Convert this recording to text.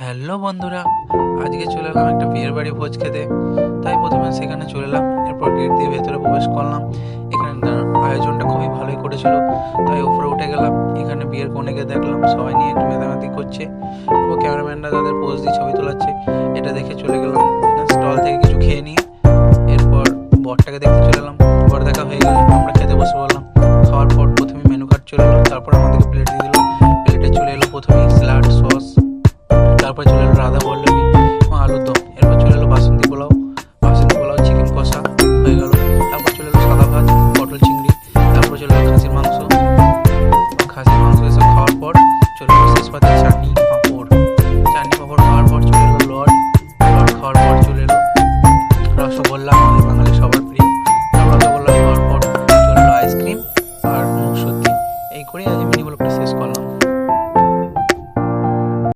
Hello বন্ধুরা, আজকে চলে এলাম একটা বিয়ের বাড়ি ভোজ খেতে। তাই প্রথমে সেখানে চলে এলাম, এরপর গেট দিয়ে ভেতরে প্রবেশ করলাম। এখানে আয়োজনটা খুবই ভালোই করেছিল, তাই উপরে উঠে গেলাম। এখানে বিয়ের কনেকে দেখলাম সবাই নিয়ে একটু মেদামেদি করছে এবং ক্যামেরাম্যানরা তাদের পোজ দিয়ে ছবি তোলাচ্ছে। এটা দেখে চলে গেলাম স্টল থেকে কিছু খেয়ে নিয়ে। এরপর বরটাকে দেখতে চলে এলাম, বর দেখা হয়ে গেল, আমরা খেতে বসে বললাম খাওয়ার পর প্রথমে মেনু কার্ড চলে এলো, তারপর আমাদেরকে প্লেট দিয়ে দিল। প্লেটে চলে এলো প্রথমেই তারপরে চলে এলো রাধা পল্লবী এবং আলুর দম এরপর চলে এলো বাসন্তী পোলাও। বাসন্তী পোলাও চিকেন কষা হয়ে গেল। তারপর চলে এলো সাদা ভাত, পটল চিংড়ি। তারপর চলে এলো খাসির মাংস। খাসির মাংস এসব খাওয়ার পর চলে এলো শেষ পাতে চাটনি, পাঁপড়। চাটনি, পাঁপড় খাওয়ার পর চলে এলো লড লড খাওয়ার পর চলে এলো রসগোল্লা, আমাদের বাঙালি সবার প্রিয়। রসগোল্লা খাওয়ার পর চলে এলো আইসক্রিম আর মুখ সত্যি এই করেই আজ মিনি বলে শেষ করলাম।